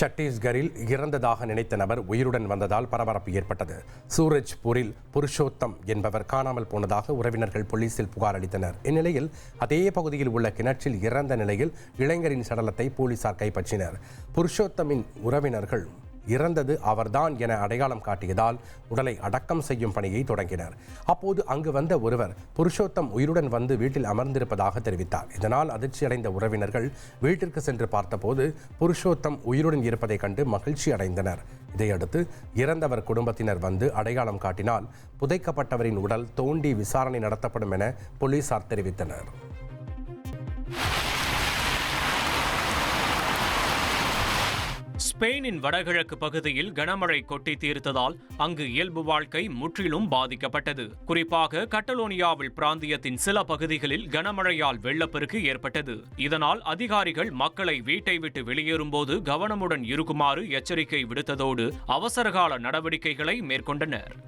சத்தீஸ்கரில் இறந்ததாக நினைத்த நபர் உயிருடன் வந்ததால் பரபரப்பு ஏற்பட்டது. சூரஜ்பூரில் புருஷோத்தம் என்பவர் காணாமல் போனதாக உறவினர்கள் போலீசில் புகார் அளித்தனர். இந்நிலையில் அதே பகுதியில் உள்ள கிணற்றில் இறந்த நிலையில் இளைஞரின் சடலத்தை போலீசார் கைப்பற்றினர். புருஷோத்தமின் உறவினர்கள் இறந்தது அவர்தான் என அடையாளம் காட்டியதால் உடலை அடக்கம் செய்யும் பணியை தொடங்கினர். அப்போது அங்கு வந்த ஒருவர் புருஷோத்தம் உயிருடன் வந்து வீட்டில் அமர்ந்திருப்பதாக தெரிவித்தார். இதனால் அதிர்ச்சியடைந்த உறவினர்கள் வீட்டிற்கு சென்று பார்த்தபோது புருஷோத்தம் உயிருடன் இருப்பதைக் கண்டு மகிழ்ச்சி அடைந்தனர். இதையடுத்து இறந்தவர் குடும்பத்தினர் வந்து அடையாளம் காட்டினால் புதைக்கப்பட்டவரின் உடல் தோண்டி விசாரணை நடத்தப்படும் என போலீசார் தெரிவித்தனர். ஸ்பெயினின் வடகிழக்கு பகுதியில் கனமழை கொட்டி தீர்த்ததால் அங்கு இயல்பு வாழ்க்கை முற்றிலும் பாதிக்கப்பட்டது. குறிப்பாக கட்டலோனியாவில் பிராந்தியத்தின் சில பகுதிகளில் கனமழையால் வெள்ளப்பெருக்கு ஏற்பட்டது. இதனால் அதிகாரிகள் மக்களை வீட்டை விட்டு வெளியேறும்போது கவனமுடன் இருக்குமாறு எச்சரிக்கை விடுத்ததோடு அவசரகால நடவடிக்கைகளை மேற்கொண்டனர்.